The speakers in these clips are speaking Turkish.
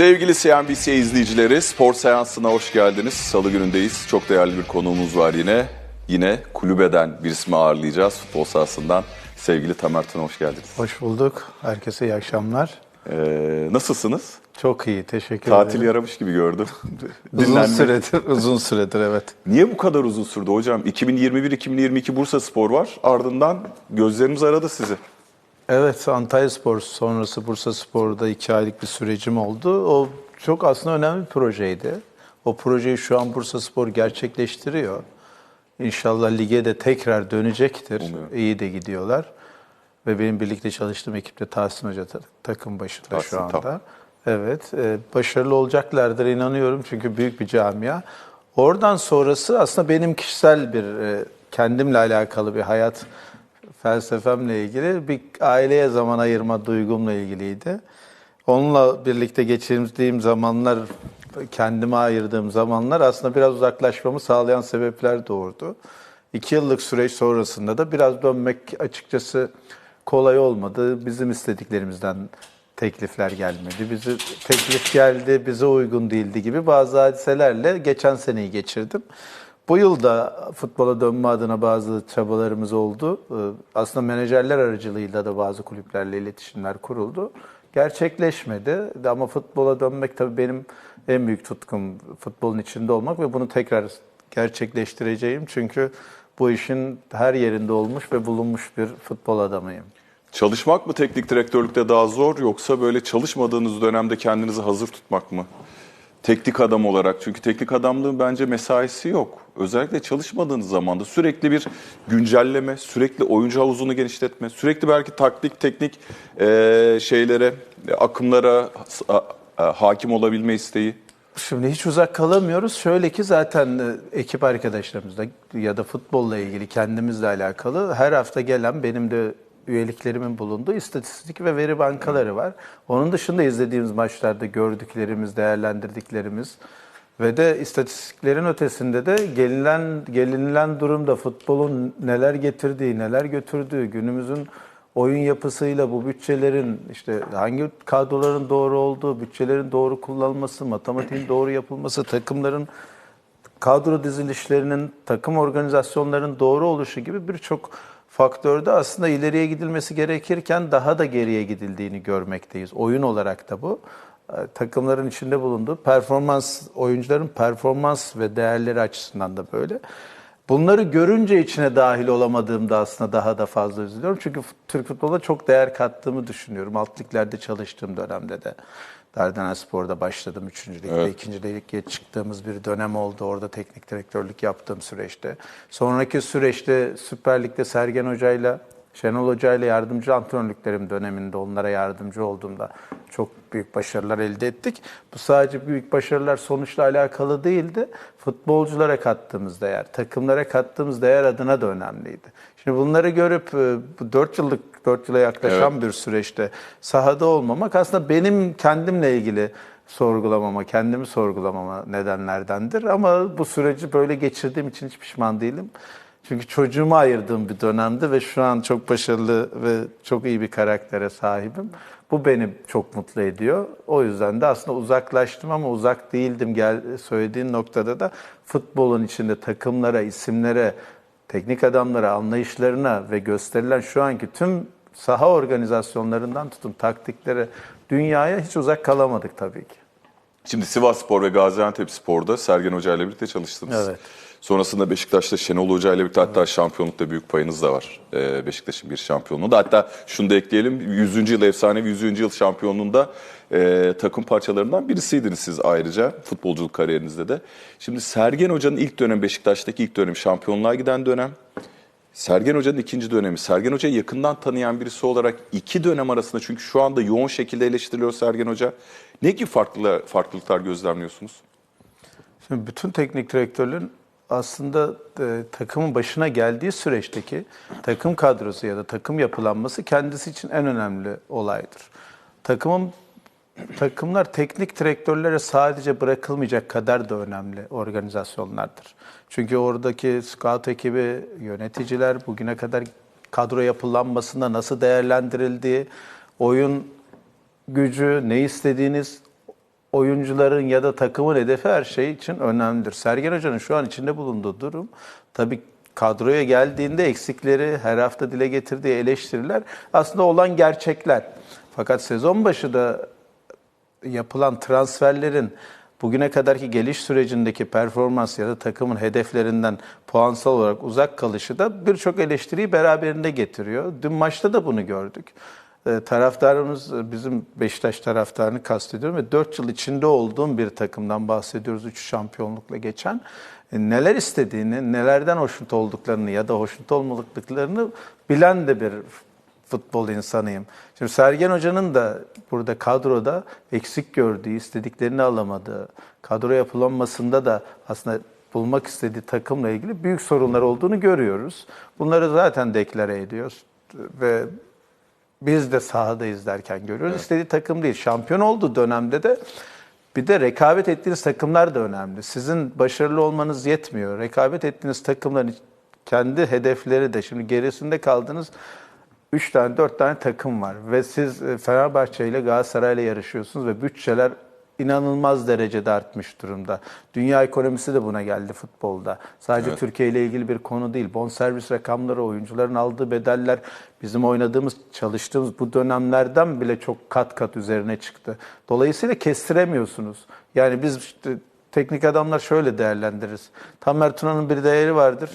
Sevgili CNBC izleyicileri, spor seansına hoş geldiniz. Salı günündeyiz. Çok değerli bir konuğumuz var yine. Yine kulübeden bir ismi ağırlayacağız futbol sahasından. Sevgili Tamer Tuna hoş geldiniz. Hoş bulduk. Herkese iyi akşamlar. Ee, nasılsınız? Çok iyi, teşekkür Tatil ederim. yaramış gibi gördüm. Uzun süredir, uzun süredir evet. Niye bu kadar uzun sürdü hocam? 2021-2022 Bursa Spor var. Ardından gözlerimiz aradı sizi. Evet, Antalya Spor sonrası Bursa Spor'da iki aylık bir sürecim oldu. O çok aslında önemli bir projeydi. O projeyi şu an Bursa Spor gerçekleştiriyor. İnşallah lige de tekrar dönecektir. Umuyorum. İyi de gidiyorlar. Ve benim birlikte çalıştığım ekipte Tahsin Hoca ta- takım başında Tahsin, şu anda. tamam. Evet, e, başarılı olacaklardır inanıyorum çünkü büyük bir camia. Oradan sonrası aslında benim kişisel bir e, kendimle alakalı bir hayat felsefemle ilgili bir aileye zaman ayırma duygumla ilgiliydi. Onunla birlikte geçirdiğim zamanlar, kendime ayırdığım zamanlar aslında biraz uzaklaşmamı sağlayan sebepler doğurdu. İki yıllık süreç sonrasında da biraz dönmek açıkçası kolay olmadı. Bizim istediklerimizden teklifler gelmedi. Bizi teklif geldi, bize uygun değildi gibi bazı hadiselerle geçen seneyi geçirdim. Bu yıl da futbola dönme adına bazı çabalarımız oldu. Ee, Aslında menajerler aracılığıyla da bazı kulüplerle iletişimler kuruldu. Gerçekleşmedi ama futbola dönmek tabii benim en büyük tutkum futbolun içinde olmak ve bunu tekrar gerçekleştireceğim. Çünkü bu işin her yerinde olmuş ve bulunmuş bir futbol adamıyım. Çalışmak mı teknik direktörlükte daha zor yoksa böyle çalışmadığınız dönemde kendinizi hazır tutmak mı? Teknik adam olarak çünkü teknik adamlığın bence mesaisi yok. Özellikle çalışmadığınız zamanda sürekli bir güncelleme, sürekli oyuncu havuzunu genişletme, sürekli belki taktik, teknik eee, şeylere, e, akımlara a- a- hakim olabilme isteği. Şimdi hiç uzak kalamıyoruz. Şöyle ki zaten e, ekip arkadaşlarımızla ya da futbolla ilgili kendimizle alakalı her hafta gelen benim de üyeliklerimin bulunduğu istatistik ve veri bankaları var. Onun dışında izlediğimiz maçlarda gördüklerimiz, değerlendirdiklerimiz ve de istatistiklerin ötesinde de gelinen gelinilen durumda futbolun neler getirdiği, neler götürdüğü, günümüzün oyun yapısıyla bu bütçelerin işte hangi kadroların doğru olduğu, bütçelerin doğru kullanılması, matematiğin doğru yapılması, takımların kadro dizilişlerinin, takım organizasyonlarının doğru oluşu gibi birçok faktörde aslında ileriye gidilmesi gerekirken daha da geriye gidildiğini görmekteyiz. Oyun olarak da bu. Ee, Takımların içinde bulunduğu performans, oyuncuların performans ve değerleri açısından da böyle. Bunları görünce içine dahil olamadığımda aslında daha da fazla üzülüyorum. Çünkü Türk futboluna çok değer kattığımı düşünüyorum. Alt liglerde çalıştığım dönemde de. Dardanel Spor'da başladım. Üçüncü ligde, Evet. ikinci lige çıktığımız bir dönem oldu. Orada teknik direktörlük yaptığım süreçte. Sonraki süreçte Süper Lig'de Sergen Hoca'yla, Şenol Hoca'yla yardımcı antrenörlüklerim döneminde onlara yardımcı olduğumda çok büyük başarılar elde ettik. Bu sadece büyük başarılar sonuçla alakalı değildi. Futbolculara kattığımız değer, takımlara kattığımız değer adına da önemliydi. Şimdi bunları görüp e, bu 4 yıllık 4 yıla yaklaşan bir süreçte sahada olmamak aslında benim kendimle ilgili sorgulamama, kendimi sorgulamama nedenlerdendir. Ama bu süreci böyle geçirdiğim için hiç pişman değilim. Çünkü çocuğuma ayırdığım bir dönemdi ve şu an çok başarılı ve çok iyi bir karaktere sahibim. Bu beni çok mutlu ediyor. O yüzden de aslında uzaklaştım ama uzak değildim gel söylediğin noktada da futbolun içinde takımlara, isimlere, teknik adamlara, anlayışlarına ve gösterilen şu anki tüm saha organizasyonlarından tutun taktiklere, dünyaya hiç uzak kalamadık tabii ki. Şimdi Sivas Spor ve Gaziantep Spor'da Sergen Hoca ile birlikte çalıştınız. Evet. Sonrasında Beşiktaş'ta Şenol Hoca ile birlikte hatta şampiyonlukta büyük payınız da var. Ee, Beşiktaş'ın bir şampiyonluğu da. Hatta şunu da ekleyelim. 100. yıl efsanevi 100. yıl şampiyonluğunda e, takım parçalarından birisiydiniz siz ayrıca futbolculuk kariyerinizde de. Şimdi Sergen Hoca'nın ilk dönem Beşiktaş'taki ilk dönem şampiyonluğa giden dönem. Sergen Hoca'nın ikinci dönemi. Sergen Hoca'yı yakından tanıyan birisi olarak iki dönem arasında çünkü şu anda yoğun şekilde eleştiriliyor Sergen Hoca. Ne gibi farklı, farklılıklar gözlemliyorsunuz? Şimdi bütün teknik direktörlerin aslında e, takımın başına geldiği süreçteki takım kadrosu ya da takım yapılanması kendisi için en önemli olaydır. Takımın takımlar teknik direktörlere sadece bırakılmayacak kadar da önemli organizasyonlardır. Çünkü oradaki scout ekibi, yöneticiler bugüne kadar kadro yapılanmasında nasıl değerlendirildiği, oyun gücü, ne istediğiniz oyuncuların ya da takımın hedefi her şey için önemlidir. Sergen Hoca'nın şu an içinde bulunduğu durum tabii kadroya geldiğinde eksikleri, her hafta dile getirdiği eleştiriler aslında olan gerçekler. Fakat sezon başı da yapılan transferlerin bugüne kadarki geliş sürecindeki performans ya da takımın hedeflerinden puansal olarak uzak kalışı da birçok eleştiriyi beraberinde getiriyor. Dün maçta da bunu gördük. Ee, taraftarımız, e, bizim Beşiktaş taraftarını kastediyorum ve 4 yıl içinde olduğum bir takımdan bahsediyoruz 3 şampiyonlukla geçen. E, neler istediğini, nelerden hoşnut olduklarını ya da hoşnut olmadıklarını bilen de bir futbol insanıyım. Şimdi Sergen Hoca'nın da burada kadroda eksik gördüğü, istediklerini alamadığı, kadro yapılanmasında da aslında bulmak istediği takımla ilgili büyük sorunlar olduğunu görüyoruz. Bunları zaten deklare ediyoruz ve biz de sahada izlerken görüyoruz. İstediği takım değil. Şampiyon olduğu dönemde de bir de rekabet ettiğiniz takımlar da önemli. Sizin başarılı olmanız yetmiyor. Rekabet ettiğiniz takımların kendi hedefleri de şimdi gerisinde kaldığınız 3 tane 4 tane takım var ve siz e, Fenerbahçe ile Galatasaray ile yarışıyorsunuz ve bütçeler inanılmaz derecede artmış durumda. Dünya ekonomisi de buna geldi futbolda. Sadece Türkiye ile ilgili bir konu değil. Bonservis rakamları, oyuncuların aldığı bedeller bizim oynadığımız, çalıştığımız bu dönemlerden bile çok kat kat üzerine çıktı. Dolayısıyla kestiremiyorsunuz. Yani biz işte teknik adamlar şöyle değerlendiririz. Tamer Tuna'nın bir değeri vardır.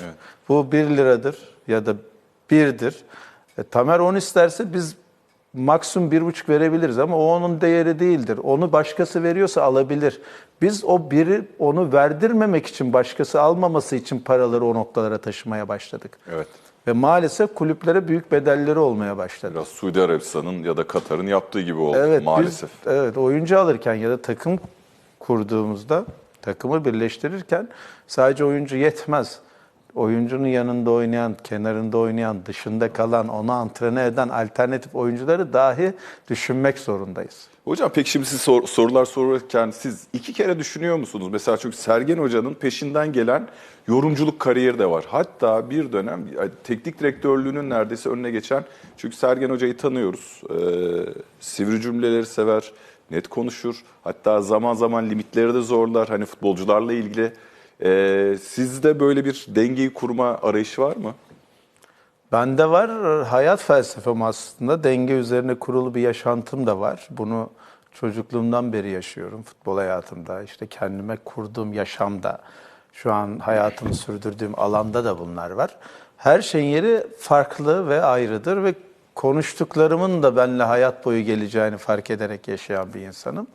Bu 1 liradır ya da 1'dir. E, Tamer 10 isterse biz maksimum bir buçuk verebiliriz ama o onun değeri değildir. Onu başkası veriyorsa alabilir. Biz o biri onu verdirmemek için başkası almaması için paraları o noktalara taşımaya başladık. Evet. Ve maalesef kulüplere büyük bedelleri olmaya başladı. Biraz Suudi Arabistan'ın ya da Katar'ın yaptığı gibi oldu Evet, maalesef. Biz, evet, oyuncu alırken ya da takım kurduğumuzda, takımı birleştirirken sadece oyuncu yetmez. Oyuncunun yanında oynayan, kenarında oynayan, dışında kalan, onu antrene eden alternatif oyuncuları dahi düşünmek zorundayız. Hocam peki şimdi siz sor- sorular sorarken siz iki kere düşünüyor musunuz? Mesela çünkü Sergen Hoca'nın peşinden gelen yorumculuk kariyeri de var. Hatta bir dönem teknik direktörlüğünün neredeyse önüne geçen çünkü Sergen Hoca'yı tanıyoruz. Ee, sivri cümleleri sever, net konuşur. Hatta zaman zaman limitleri de zorlar hani futbolcularla ilgili. Ee, sizde böyle bir dengeyi kurma arayışı var mı? Bende var hayat felsefem aslında denge üzerine kurulu bir yaşantım da var. Bunu çocukluğumdan beri yaşıyorum futbol hayatımda. işte kendime kurduğum yaşamda, şu an hayatımı sürdürdüğüm alanda da bunlar var. Her şeyin yeri farklı ve ayrıdır ve konuştuklarımın da benimle hayat boyu geleceğini fark ederek yaşayan bir insanım.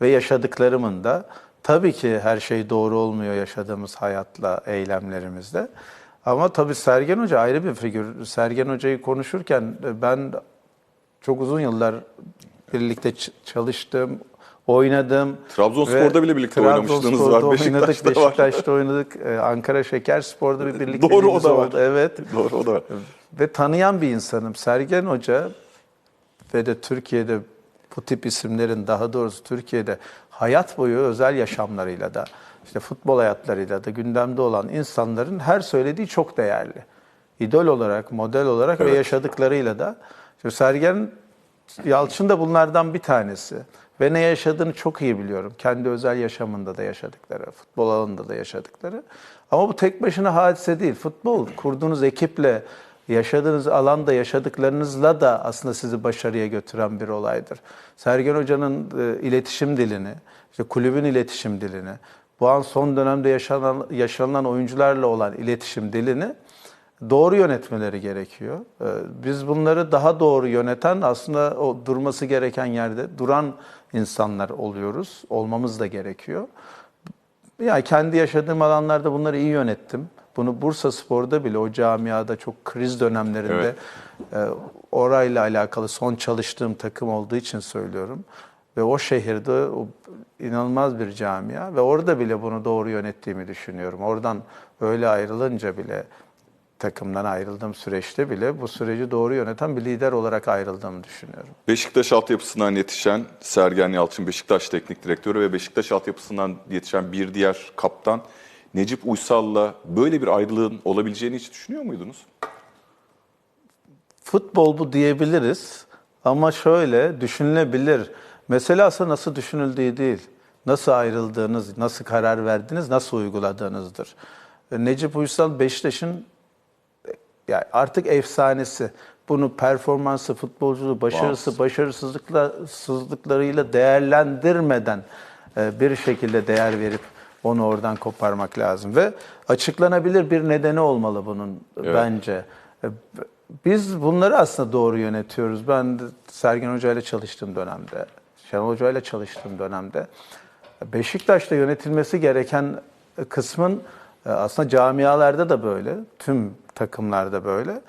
Ve yaşadıklarımın da tabii ki her şey doğru olmuyor yaşadığımız hayatla, eylemlerimizde. Ama tabii Sergen Hoca ayrı bir figür. Sergen Hoca'yı konuşurken e, ben çok uzun yıllar birlikte çalıştım, oynadım. Trabzonspor'da bile birlikte Trabzonspor'da var, oynadık, Beşiktaş'ta var. Beşiktaş'ta oynadık, e, Ankara Şekerspor'da bir birlikte Doğru, o da var. Evet. Doğru o da var. Ve tanıyan bir insanım. Sergen Hoca ve de Türkiye'de bu tip isimlerin daha doğrusu Türkiye'de hayat boyu özel yaşamlarıyla da işte futbol hayatlarıyla da gündemde olan insanların her söylediği çok değerli. İdol olarak, model olarak ve Evet. yaşadıklarıyla da. Şimdi Sergen Yalçın da bunlardan bir tanesi. Ve ne yaşadığını çok iyi biliyorum. Kendi özel yaşamında da yaşadıkları, futbol alanında da yaşadıkları. Ama bu tek başına hadise değil. Futbol kurduğunuz ekiple, yaşadığınız alanda yaşadıklarınızla da aslında sizi başarıya götüren bir olaydır. Sergen Hoca'nın e, iletişim dilini, işte kulübün iletişim dilini, bu an son dönemde yaşanan, yaşanan oyuncularla olan iletişim dilini doğru yönetmeleri gerekiyor. Ee, Biz bunları daha doğru yöneten aslında o durması gereken yerde duran insanlar oluyoruz. Olmamız da gerekiyor. Yani kendi yaşadığım alanlarda bunları iyi yönettim. Bunu Bursa Spor'da bile o camiada çok kriz dönemlerinde e, orayla alakalı son çalıştığım takım olduğu için söylüyorum. Ve o şehirde o inanılmaz bir camia ve orada bile bunu doğru yönettiğimi düşünüyorum. Oradan öyle ayrılınca bile takımdan ayrıldığım süreçte bile bu süreci doğru yöneten bir lider olarak ayrıldığımı düşünüyorum. Beşiktaş altyapısından yetişen Sergen Yalçın Beşiktaş Teknik Direktörü ve Beşiktaş altyapısından yetişen bir diğer kaptan Necip Uysal'la böyle bir ayrılığın olabileceğini hiç düşünüyor muydunuz? Futbol bu diyebiliriz ama şöyle düşünülebilir. Mesele aslında nasıl düşünüldüğü değil. nasıl ayrıldığınız, nasıl karar verdiniz, nasıl uyguladığınızdır. E, Necip Uysal Beşiktaş'ın yani artık efsanesi. Bunu performansı, futbolculuğu, başarısı, başarısızlıklarıyla değerlendirmeden e, bir şekilde değer verip onu oradan koparmak lazım ve açıklanabilir bir nedeni olmalı bunun bence. E, Biz bunları aslında doğru yönetiyoruz. Ben Sergen Hoca ile çalıştığım dönemde, Şenol Hoca ile çalıştığım dönemde Beşiktaş'ta yönetilmesi gereken kısmın e, aslında camialarda da böyle, tüm takımlarda böyle.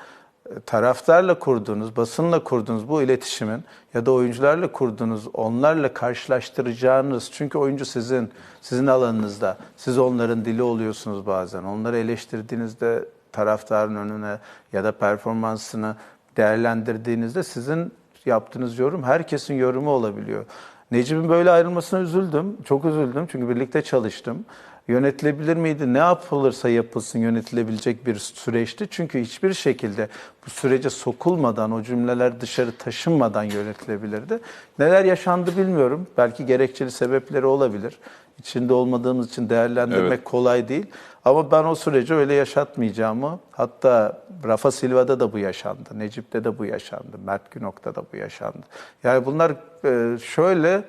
Taraftarla kurduğunuz, basınla kurduğunuz bu iletişimin ya da oyuncularla kurduğunuz, onlarla karşılaştıracağınız, çünkü oyuncu sizin, sizin alanınızda, siz onların dili oluyorsunuz bazen. Onları eleştirdiğinizde taraftarın önüne ya da performansını değerlendirdiğinizde sizin yaptığınız yorum herkesin yorumu olabiliyor. Necip'in böyle ayrılmasına üzüldüm. Çok üzüldüm çünkü birlikte çalıştım. Yönetilebilir miydi? Ne yapılırsa yapılsın yönetilebilecek bir süreçti. Çünkü hiçbir şekilde bu sürece sokulmadan, o cümleler dışarı taşınmadan yönetilebilirdi. Neler yaşandı bilmiyorum. Belki gerekçeli sebepleri olabilir. İçinde olmadığımız için değerlendirmek Evet. kolay değil. Ama ben o süreci öyle yaşatmayacağımı, hatta Rafa Silva'da da bu yaşandı, Necip'te de bu yaşandı, Mert Günok'ta da bu yaşandı. Yani bunlar e, şöyle,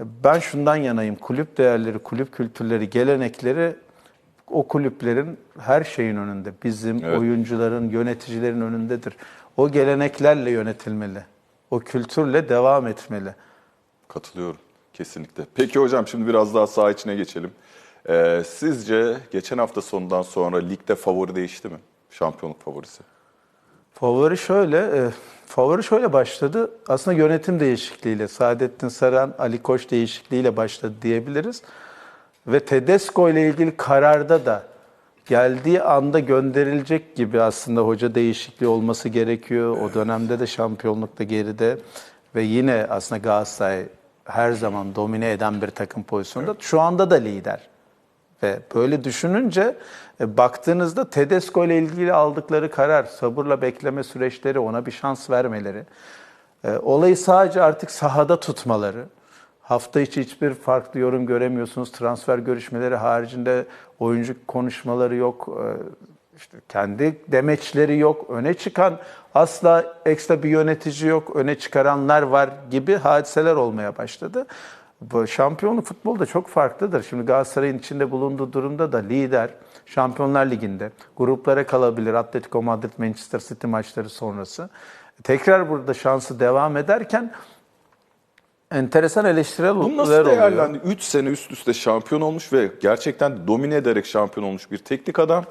ben şundan yanayım, kulüp değerleri, kulüp kültürleri, gelenekleri o kulüplerin her şeyin önünde. Bizim, Evet. oyuncuların, yöneticilerin önündedir. O geleneklerle yönetilmeli. O kültürle devam etmeli. Katılıyorum kesinlikle. Peki hocam şimdi biraz daha saha içine geçelim. Ee, sizce geçen hafta sonundan sonra ligde favori değişti mi? Şampiyonluk favorisi. Favori şöyle, e, favori şöyle başladı. Aslında yönetim değişikliğiyle, Saadettin Saran, Ali Koç değişikliğiyle başladı diyebiliriz. Ve Tedesco ile ilgili kararda da geldiği anda gönderilecek gibi aslında hoca değişikliği olması gerekiyor. O dönemde de şampiyonlukta geride ve yine aslında Galatasaray her zaman domine eden bir takım pozisyonda. Şu anda da lider. Ve böyle düşününce e, baktığınızda Tedesco ile ilgili aldıkları karar, sabırla bekleme süreçleri, ona bir şans vermeleri, e, olayı sadece artık sahada tutmaları, hafta içi hiçbir farklı yorum göremiyorsunuz. Transfer görüşmeleri haricinde oyuncu konuşmaları yok. e, işte kendi demeçleri yok. Öne çıkan asla ekstra bir yönetici yok. Öne çıkaranlar var gibi hadiseler olmaya başladı. Bu şampiyonluk futbolda çok farklıdır. Şimdi Galatasaray'ın içinde bulunduğu durumda da lider Şampiyonlar Ligi'nde gruplara kalabilir. Atletico Madrid, Manchester City maçları sonrası. Tekrar burada şansı devam ederken enteresan eleştiriler Bunu nasıl oluyor. değerlendi? 3 sene üst üste şampiyon olmuş ve gerçekten domine ederek şampiyon olmuş bir teknik adam.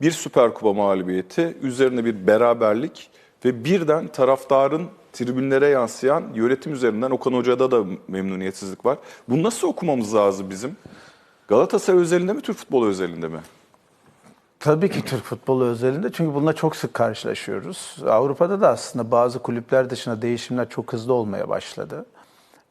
Bir Süper Kupa mağlubiyeti, üzerine bir beraberlik ve birden taraftarın tribünlere yansıyan yönetim üzerinden Okan Hoca'da da memnuniyetsizlik var. Bunu nasıl okumamız lazım bizim? Galatasaray özelinde mi, Türk futbolu özelinde mi? Tabii ki Türk futbolu özelinde çünkü bununla çok sık karşılaşıyoruz. Avrupa'da da aslında bazı kulüpler dışında değişimler çok hızlı olmaya başladı.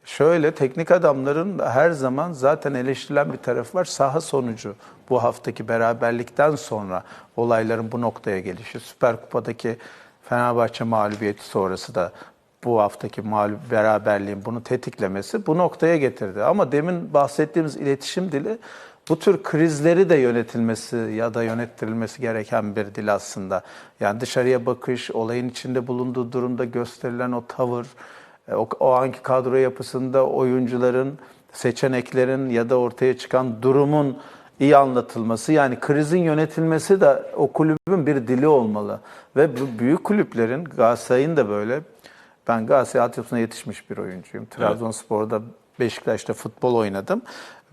Şöyle teknik adamların her zaman zaten eleştirilen bir tarafı var. Saha sonucu bu haftaki beraberlikten sonra olayların bu noktaya gelişi. Süper Kupa'daki Fenerbahçe mağlubiyeti sonrası da bu haftaki mağlup beraberliğin bunu tetiklemesi bu noktaya getirdi. Ama demin bahsettiğimiz iletişim dili bu tür krizleri de yönetilmesi ya da yönettirilmesi gereken bir dil aslında. Yani dışarıya bakış, olayın içinde bulunduğu durumda gösterilen o tavır, e, o, o anki kadro yapısında oyuncuların, seçeneklerin ya da ortaya çıkan durumun iyi anlatılması yani krizin yönetilmesi de o kulübün bir dili olmalı. Ve bu büyük kulüplerin Galatasaray'ın da böyle ben Galatasaray altyapısına yetişmiş bir oyuncuyum. Trabzonspor'da, Beşiktaş'ta futbol oynadım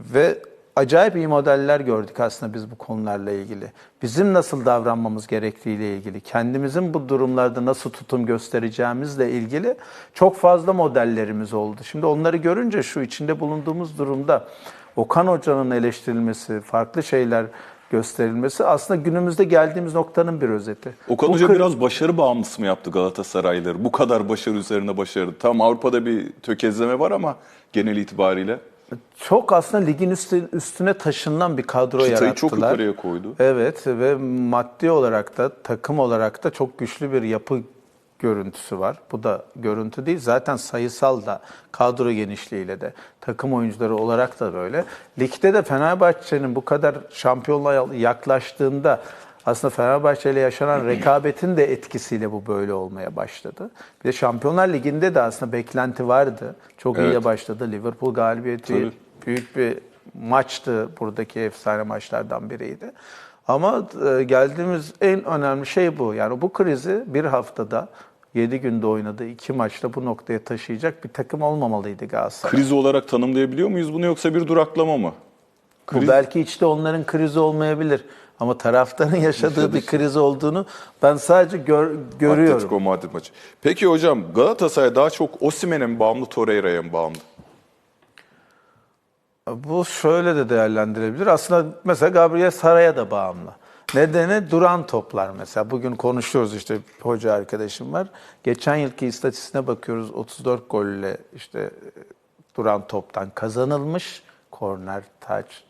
ve acayip iyi modeller gördük aslında biz bu konularla ilgili. Bizim nasıl davranmamız gerektiğiyle ilgili, kendimizin bu durumlarda nasıl tutum göstereceğimizle ilgili çok fazla modellerimiz oldu. Şimdi onları görünce şu içinde bulunduğumuz durumda Okan Hoca'nın eleştirilmesi, farklı şeyler gösterilmesi aslında günümüzde geldiğimiz noktanın bir özeti. Okan Bu Hoca kır- biraz başarı bağımlısı mı yaptı Galatasaraylıları? Bu kadar başarı üzerine başarı. Tamam Avrupa'da bir tökezleme var ama genel itibariyle Çok aslında ligin üstü- üstüne taşınan bir kadro çıtayı yarattılar. çok yukarıya koydu. Evet ve maddi olarak da takım olarak da çok güçlü bir yapı görüntüsü var. Bu da görüntü değil. Zaten sayısal da kadro genişliğiyle de takım oyuncuları olarak da böyle. Ligde de Fenerbahçe'nin bu kadar şampiyonluğa yaklaştığında aslında Fenerbahçe ile yaşanan rekabetin de etkisiyle bu böyle olmaya başladı. Bir de Şampiyonlar Ligi'nde de aslında beklenti vardı. Çok Evet. de başladı. Liverpool galibiyeti Tabii. büyük bir maçtı. Buradaki efsane maçlardan biriydi. Ama e, geldiğimiz en önemli şey bu. Yani bu krizi bir haftada 7 günde oynadığı iki maçta bu noktaya taşıyacak bir takım olmamalıydı Galatasaray. Kriz olarak tanımlayabiliyor muyuz bunu yoksa bir duraklama mı? Bu belki içte onların krizi olmayabilir. Ama taraftarın yaşadığı bir kriz olduğunu ben sadece gör- görüyorum. Atletico Madrid maçı. Peki hocam Galatasaray daha çok Osimhen'e mi bağımlı, Torreira'ya mı bağımlı? Bu şöyle de değerlendirebilir. Aslında mesela Gabriel Saray'a da bağımlı. Nedeni duran toplar mesela. Bugün konuşuyoruz işte hoca arkadaşım var. Geçen yılki istatistiğine bakıyoruz. 34 golle işte e, duran toptan kazanılmış. Korner, taç,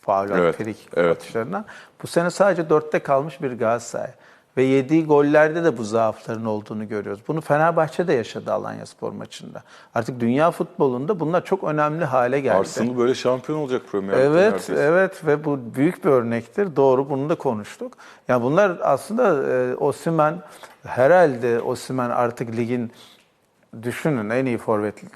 faul, Evet, frikik evet. atışlarından. Bu sene sadece dörtte kalmış bir Galatasaray. Ve yediği gollerde de bu zaafların olduğunu görüyoruz. Bunu Fenerbahçe de yaşadı Alanya Spor maçında. Artık dünya futbolunda bunlar çok önemli hale geldi. Arsenal böyle şampiyon olacak Premier Lig'de Evet, neredeyse. evet ve bu büyük bir örnektir. Doğru, bunu da konuştuk. Yani bunlar aslında e, Osimhen herhalde Osimhen artık ligin düşünün en iyi forveti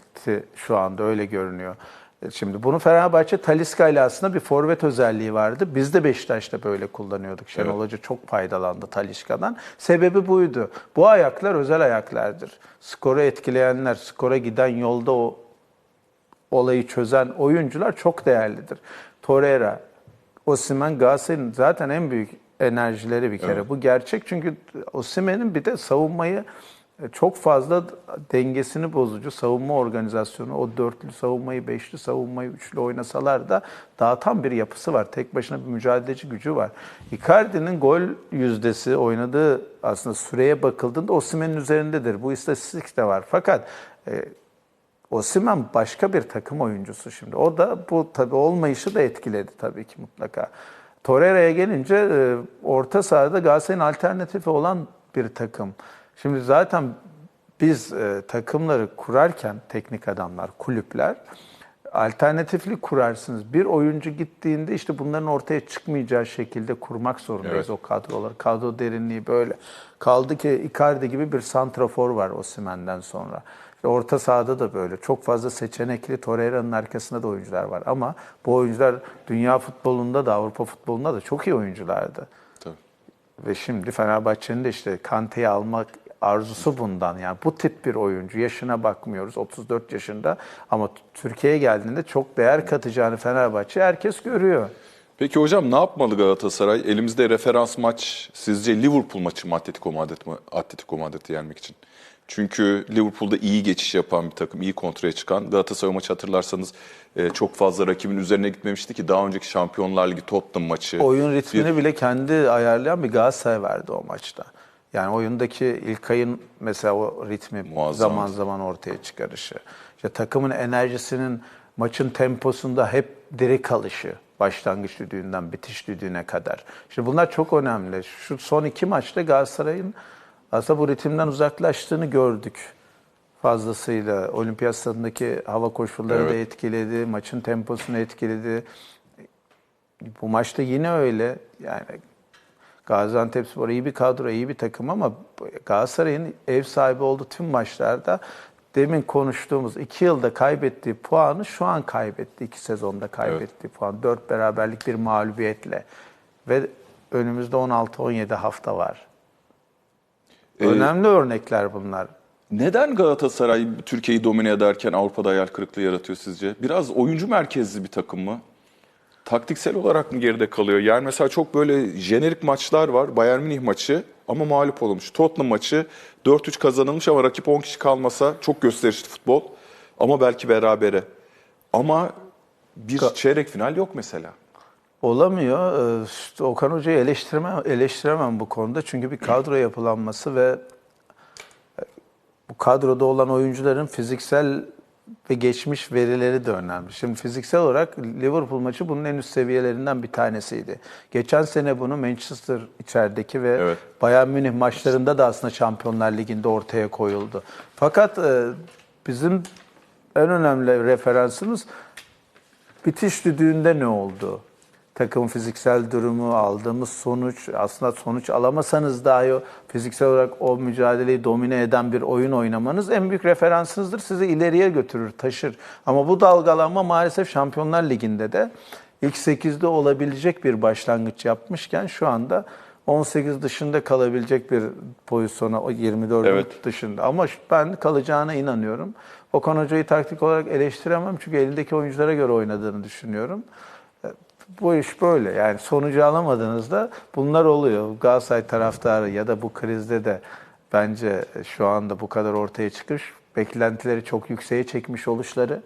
şu anda öyle görünüyor. E, Şimdi bunu Fenerbahçe Talisca ile aslında bir forvet özelliği vardı. Biz de Beşiktaş'ta böyle kullanıyorduk. Şenol Evet. Hoca çok faydalandı Talisca'dan. Sebebi buydu. Bu ayaklar özel ayaklardır. Skoru etkileyenler, skora giden yolda o olayı çözen oyuncular çok değerlidir. Torreira, Osimhen, Galatasaray'ın zaten en büyük enerjileri bir kere. Bu gerçek çünkü Osimhen'in bir de savunmayı çok fazla dengesini bozucu savunma organizasyonu, o dörtlü savunmayı, beşli savunmayı, üçlü oynasalar da dağıtan bir yapısı var. Tek başına bir mücadeleci gücü var. Icardi'nin gol yüzdesi oynadığı aslında süreye bakıldığında Osimhen'in üzerindedir. Bu istatistik de var. Fakat e, Osimhen başka bir takım oyuncusu şimdi. O da bu tabii olmayışı da etkiledi tabii ki mutlaka. Torreira'ya gelince e, orta sahada Galatasaray'ın alternatifi olan bir takım. Şimdi zaten biz e, takımları kurarken teknik adamlar, kulüpler alternatifli kurarsınız. Bir oyuncu gittiğinde işte bunların ortaya çıkmayacağı şekilde kurmak zorundayız Evet. o kadroları. Kadro derinliği böyle. Kaldı ki Icardi gibi bir santrafor var Osimhen'den sonra. İşte orta sahada da böyle. Çok fazla seçenekli Torreira'nın arkasında da oyuncular var. Ama bu oyuncular dünya futbolunda da Avrupa futbolunda da çok iyi oyunculardı. Tabii. Ve şimdi Fenerbahçe'nin de işte Kante'yi almak arzusu bundan. Yani bu tip bir oyuncu. Yaşına bakmıyoruz. 34 yaşında. Ama Türkiye'ye geldiğinde çok değer katacağını Fenerbahçe herkes görüyor. Peki hocam ne yapmalı Galatasaray? Elimizde referans maç sizce Liverpool maçı mı Atletico Madrid mi? Atletico Madrid'i yenmek için. Çünkü Liverpool'da iyi geçiş yapan bir takım, iyi kontraya çıkan. Galatasaray maçı hatırlarsanız e, çok fazla rakibin üzerine gitmemişti ki daha önceki Şampiyonlar Ligi Tottenham maçı. Oyun ritmini bile kendi ayarlayan bir Galatasaray verdi o maçta. Yani oyundaki İlkay'ın mesela o ritmi Muazzam. zaman zaman ortaya çıkarışı. İşte takımın enerjisinin maçın temposunda hep diri kalışı. Başlangıç düdüğünden bitiş düdüğüne kadar. Şimdi bunlar çok önemli. Şu son iki maçta Galatasaray'ın aslında bu ritimden uzaklaştığını gördük fazlasıyla. Olimpiyat stadındaki hava koşulları da Evet. etkiledi, maçın temposunu etkiledi. Bu maçta yine öyle. Yani Gaziantepspor iyi bir kadro, iyi bir takım ama Galatasaray'ın ev sahibi olduğu tüm maçlarda demin konuştuğumuz iki yılda kaybettiği puanı şu an kaybetti. iki sezonda kaybettiği puan. Dört beraberlik bir mağlubiyetle. Ve önümüzde 16-17 hafta var. Ee, Önemli örnekler bunlar. Neden Galatasaray Türkiye'yi domine ederken Avrupa'da hayal kırıklığı yaratıyor sizce? Biraz oyuncu merkezli bir takım mı? Taktiksel olarak mı geride kalıyor? Yani mesela çok böyle jenerik maçlar var. Bayern Münih maçı ama mağlup olmuş. Tottenham maçı 4-3 kazanılmış ama rakip 10 kişi kalmasa çok gösterişli futbol. Ama belki berabere. Ama bir çeyrek final yok mesela. Olamıyor. Ee, işte Okan Hoca'yı eleştiremem, eleştiremem bu konuda. Çünkü bir kadro yapılanması ve bu kadroda olan oyuncuların fiziksel ve geçmiş verileri de önemli. Şimdi fiziksel olarak Liverpool maçı bunun en üst seviyelerinden bir tanesiydi. Geçen sene bunu Manchester içerideki ve Evet. Bayern Münih maçlarında da aslında Şampiyonlar Ligi'nde ortaya koyuldu. Fakat e, bizim en önemli referansımız bitiş düdüğünde ne oldu? Takım fiziksel durumu, aldığımız sonuç, aslında sonuç alamasanız dahi fiziksel olarak o mücadeleyi domine eden bir oyun oynamanız en büyük referansınızdır. Sizi ileriye götürür, taşır. Ama bu dalgalanma maalesef Şampiyonlar Ligi'nde de ilk 8'de olabilecek bir başlangıç yapmışken şu anda 18 dışında kalabilecek bir pozisyona, o 24'ün Evet. dışında. Ama ben kalacağına inanıyorum. Okan Hoca'yı taktik olarak eleştiremem çünkü elindeki oyunculara göre oynadığını düşünüyorum. Bu iş böyle. Yani sonucu alamadığınızda bunlar oluyor. Galatasaray taraftarı ya da bu krizde de bence şu anda bu kadar ortaya çıkış beklentileri çok yükseğe çekmiş oluşları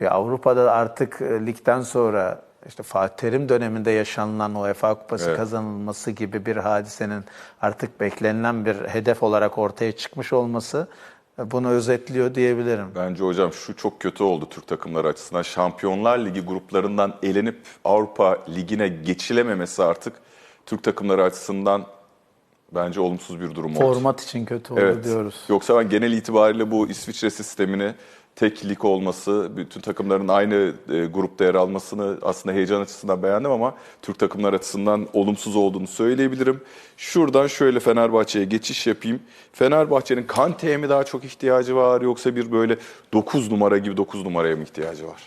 bir Avrupa'da artık e, ligden sonra işte Fatih Terim döneminde yaşanılan UEFA Kupası Evet. kazanılması gibi bir hadisenin artık beklenilen bir hedef olarak ortaya çıkmış olması bunu özetliyor diyebilirim. Bence hocam şu çok kötü oldu Türk takımları açısından. Şampiyonlar Ligi gruplarından elenip Avrupa Ligi'ne geçilememesi artık Türk takımları açısından bence olumsuz bir durum oldu. Format için kötü oldu Evet. diyoruz. Yoksa ben genel itibariyle bu İsviçre sistemini tek lig olması, bütün takımların aynı e, grupta yer almasını aslında heyecan açısından beğendim ama Türk takımlar açısından olumsuz olduğunu söyleyebilirim. Şuradan şöyle Fenerbahçe'ye geçiş yapayım. Fenerbahçe'nin Kante'ye mi daha çok ihtiyacı var yoksa bir böyle 9 numara gibi 9 numaraya mı ihtiyacı var?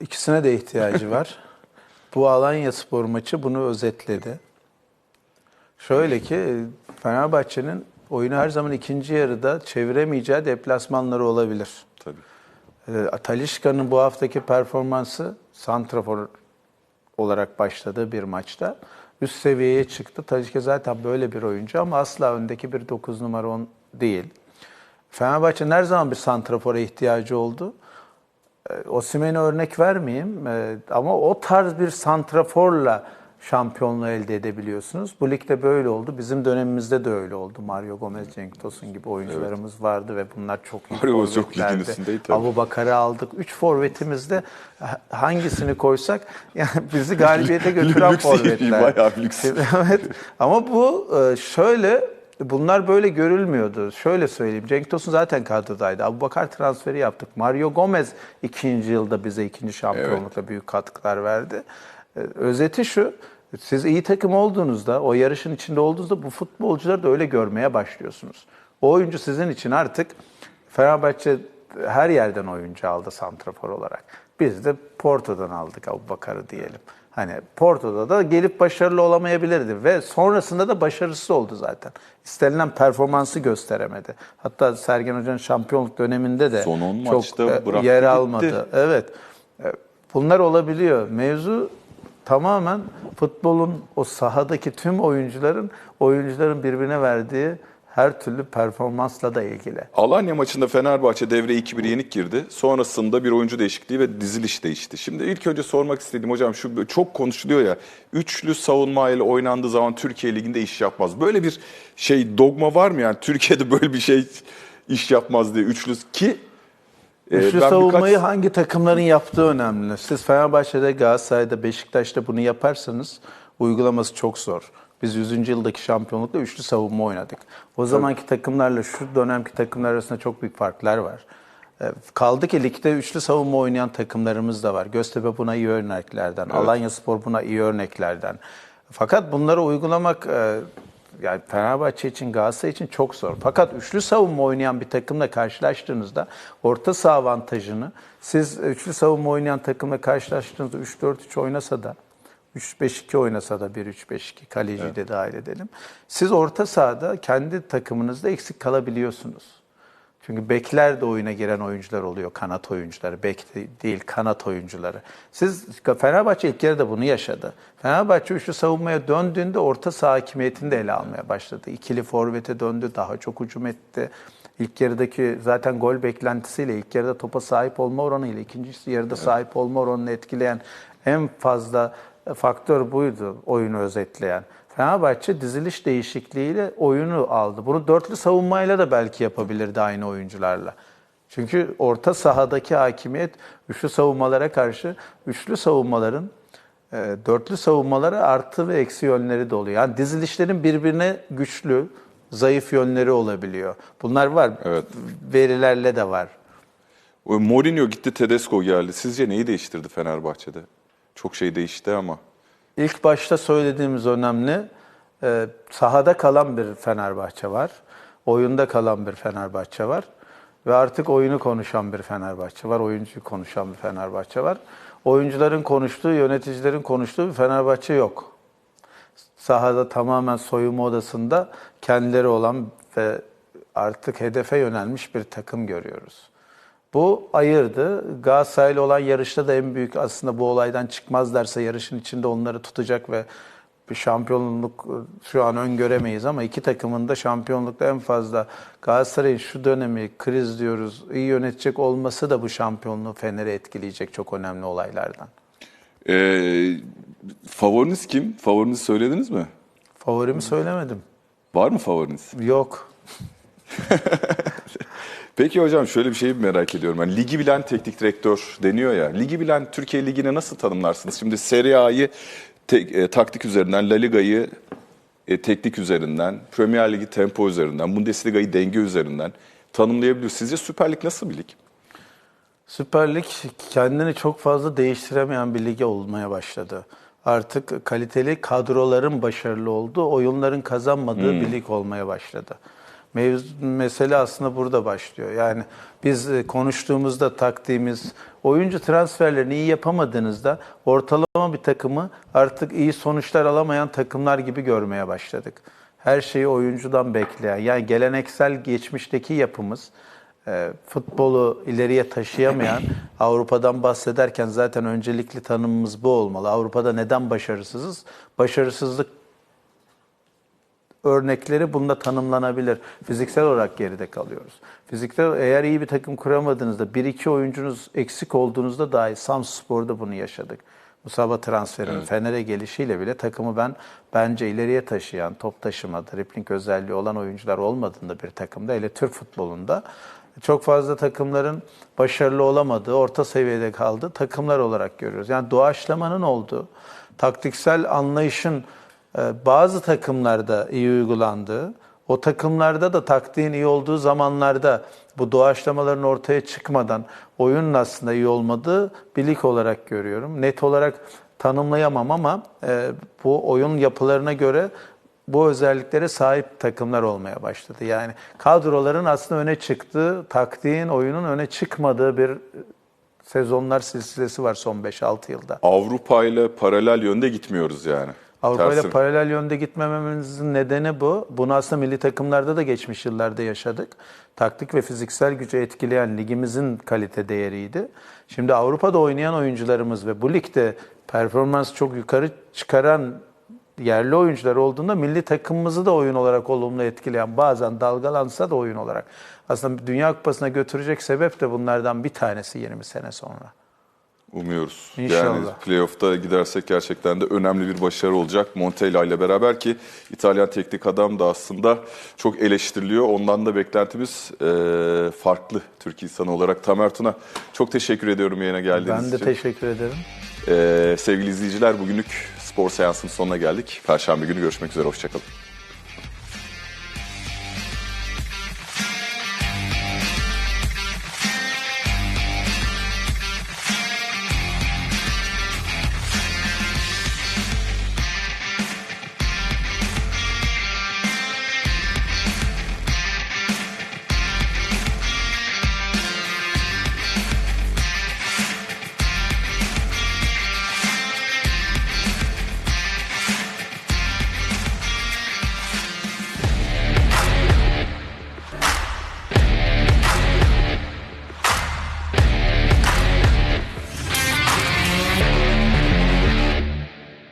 İkisine de ihtiyacı var. Bu Alanya Spor maçı bunu özetledi. Şöyle ki Fenerbahçe'nin oyunu her zaman ikinci yarıda çeviremeyeceği deplasmanları olabilir. Tabii. E, Talişka'nın bu haftaki performansı santrafor olarak başladığı bir maçta üst seviyeye çıktı. Talişka zaten böyle bir oyuncu ama asla öndeki bir 9 numara on değil. Fenerbahçe'nin her zaman bir santrafora ihtiyacı oldu. E, Osimhen'e örnek vermeyeyim e, ama o tarz bir santraforla şampiyonluğu elde edebiliyorsunuz. Bu ligde böyle oldu. Bizim dönemimizde de öyle oldu. Mario Gomez, Cenk Tosun gibi oyuncularımız vardı ve bunlar çok iyi Mario Gomez çok ligin üstündeydi. Abu Bakar'ı aldık. Üç forvetimizde ha- hangisini koysak yani bizi galibiyete götüren forvetler. bayağı lüks. evet. Ama bu e, şöyle bunlar böyle görülmüyordu. Şöyle söyleyeyim. Cenk Tosun zaten kadrodaydı. Abu Bakar transferi yaptık. Mario Gomez ikinci yılda bize ikinci şampiyonlukla büyük katkılar verdi. E, Özeti şu. Siz iyi takım olduğunuzda, o yarışın içinde olduğunuzda bu futbolcuları da öyle görmeye başlıyorsunuz. O oyuncu sizin için artık Fenerbahçe her yerden oyuncu aldı santrafor olarak. Biz de Porto'dan aldık Abu Bakar'ı diyelim. Hani Porto'da da gelip başarılı olamayabilirdi ve sonrasında da başarısız oldu zaten. İstenilen performansı gösteremedi. Hatta Sergen Hoca'nın şampiyonluk döneminde de Son on çok e, yer gitti. almadı. Evet. E, Bunlar olabiliyor. Mevzu tamamen futbolun o sahadaki tüm oyuncuların oyuncuların birbirine verdiği her türlü performansla da ilgili. Alanya maçında Fenerbahçe devreye 2-1 yenik girdi. Sonrasında bir oyuncu değişikliği ve diziliş değişti. Şimdi ilk önce sormak istediğim hocam şu çok konuşuluyor ya. Üçlü savunma ile oynandığı zaman Türkiye Ligi'nde iş yapmaz. Böyle bir şey dogma var mı yani Türkiye'de böyle bir şey iş yapmaz diye üçlü ki Üçlü ben savunmayı birkaç- hangi takımların yaptığı önemli. Siz Fenerbahçe'de, Galatasaray'da, Beşiktaş'ta bunu yaparsanız uygulaması çok zor. Biz 100. yıldaki şampiyonlukta üçlü savunma oynadık. O zamanki takımlarla şu dönemki takımlar arasında çok büyük farklar var. E, Kaldı ki ligde üçlü savunma oynayan takımlarımız da var. Göztepe buna iyi örneklerden, Alanya Spor buna iyi örneklerden. Fakat bunları uygulamak e, yani Fenerbahçe için, Galatasaray için çok zor. Fakat üçlü savunma oynayan bir takımla karşılaştığınızda orta saha avantajını siz üçlü savunma oynayan takımla karşılaştığınızda 3-4-3 oynasa da 3-5-2 oynasa da 1-3-5-2 kaleciyi de dahil edelim. Siz orta sahada kendi takımınızda eksik kalabiliyorsunuz. Çünkü bekler de oyuna giren oyuncular oluyor. Kanat oyuncuları. Bek de- değil kanat oyuncuları. Siz Fenerbahçe ilk yarıda bunu yaşadı. Fenerbahçe üçlü savunmaya döndüğünde orta saha hakimiyetini de ele almaya başladı. İkili forvete döndü. Daha çok hücum etti. İlk yarıdaki zaten gol beklentisiyle ilk yarıda topa sahip olma oranıyla ikinci yarıda sahip olma oranını etkileyen en fazla faktör buydu oyunu özetleyen. Fenerbahçe diziliş değişikliğiyle oyunu aldı. Bunu dörtlü savunmayla da belki yapabilirdi aynı oyuncularla. Çünkü orta sahadaki hakimiyet üçlü savunmalara karşı üçlü savunmaların e, dörtlü savunmalara artı ve eksi yönleri de oluyor. Yani dizilişlerin birbirine güçlü, zayıf yönleri olabiliyor. Bunlar var. Evet. Verilerle de var. Mourinho gitti, Tedesco geldi. Sizce neyi değiştirdi Fenerbahçe'de? Çok şey değişti ama. İlk başta söylediğimiz önemli. e, sahada kalan bir Fenerbahçe var. Oyunda kalan bir Fenerbahçe var. Ve artık oyunu konuşan bir Fenerbahçe var. Oyuncuyu konuşan bir Fenerbahçe var. Oyuncuların konuştuğu, yöneticilerin konuştuğu bir Fenerbahçe yok. Sahada tamamen soyunma odasında kendileri olan ve artık hedefe yönelmiş bir takım görüyoruz. Bu ayırdı. Galatasaray'la olan yarışta da en büyük aslında bu olaydan çıkmazlarsa yarışın içinde onları tutacak ve bir şampiyonluk e, şu an öngöremeyiz ama iki takımın da şampiyonlukta en fazla Galatasaray'ın şu dönemi kriz diyoruz iyi yönetecek olması da bu şampiyonluğu Fener'e etkileyecek çok önemli olaylardan. Ee, favoriniz kim? Favorinizi söylediniz mi? Favorimi söylemedim. Var mı favoriniz? Yok. Peki hocam şöyle bir şeyi merak ediyorum. Yani ligi bilen teknik direktör deniyor ya. Ligi bilen Türkiye Ligi'ne nasıl tanımlarsınız? Şimdi Serie A'yı e, taktik üzerinden, La Liga'yı e, teknik üzerinden, Premier Ligi tempo üzerinden, Bundesliga'yı denge üzerinden tanımlayabiliyor. Sizce Süper Lig nasıl bir lig? Süper Lig kendini çok fazla değiştiremeyen bir lige olmaya başladı. Artık kaliteli kadroların başarılı olduğu, oyunların kazanmadığı bir lig olmaya başladı. Mevzu, mesele aslında burada başlıyor. Yani biz e, konuştuğumuzda taktiğimiz, oyuncu transferlerini iyi yapamadığınızda ortalama bir takımı artık iyi sonuçlar alamayan takımlar gibi görmeye başladık. Her şeyi oyuncudan bekleyen, yani geleneksel geçmişteki yapımız, e, futbolu ileriye taşıyamayan Avrupa'dan bahsederken zaten öncelikli tanımımız bu olmalı. Avrupa'da neden başarısızız? Başarısızlık örnekleri bunda tanımlanabilir. Fiziksel olarak geride kalıyoruz. Fiziksel eğer iyi bir takım kuramadığınızda, bir iki oyuncunuz eksik olduğunuzda dahi Samspor'da bunu yaşadık. Musaba transferinin Fener'e gelişiyle bile takımı ben bence ileriye taşıyan, top taşıma, dripling özelliği olan oyuncular olmadığında bir takımda, hele Türk futbolunda çok fazla takımların başarılı olamadığı, orta seviyede kaldığı takımlar olarak görüyoruz. Yani doğaçlamanın olduğu, taktiksel anlayışın bazı takımlarda iyi uygulandığı, o takımlarda da taktiğin iyi olduğu zamanlarda bu doğaçlamaların ortaya çıkmadan oyunun aslında iyi olmadığı bir lig olarak görüyorum. Net olarak tanımlayamam ama e, bu oyun yapılarına göre bu özelliklere sahip takımlar olmaya başladı. Yani kadroların aslında öne çıktığı, taktiğin, oyunun öne çıkmadığı bir sezonlar silsilesi var son 5-6 yılda. Avrupa ile paralel yönde gitmiyoruz yani. Avrupa ile Tersine. paralel yönde gitmememizin nedeni bu. Bunu aslında milli takımlarda da geçmiş yıllarda yaşadık. Taktik ve fiziksel gücü etkileyen ligimizin kalite değeriydi. Şimdi Avrupa'da oynayan oyuncularımız ve bu ligde performans çok yukarı çıkaran yerli oyuncular olduğunda milli takımımızı da oyun olarak olumlu etkileyen bazen dalgalansa da oyun olarak. Aslında Dünya Kupası'na götürecek sebep de bunlardan bir tanesi 20 sene sonra. Umuyoruz. Yani İnşallah. playoff'ta gidersek gerçekten de önemli bir başarı olacak Montella ile beraber ki İtalyan teknik adam da aslında çok eleştiriliyor. Ondan da beklentimiz e, farklı Türk insanı olarak. Tamer Tuna çok teşekkür ediyorum yayına geldiğiniz Ben de için. teşekkür ederim. E, sevgili izleyiciler bugünlük spor seansının sonuna geldik. Perşembe günü görüşmek üzere. Hoşçakalın.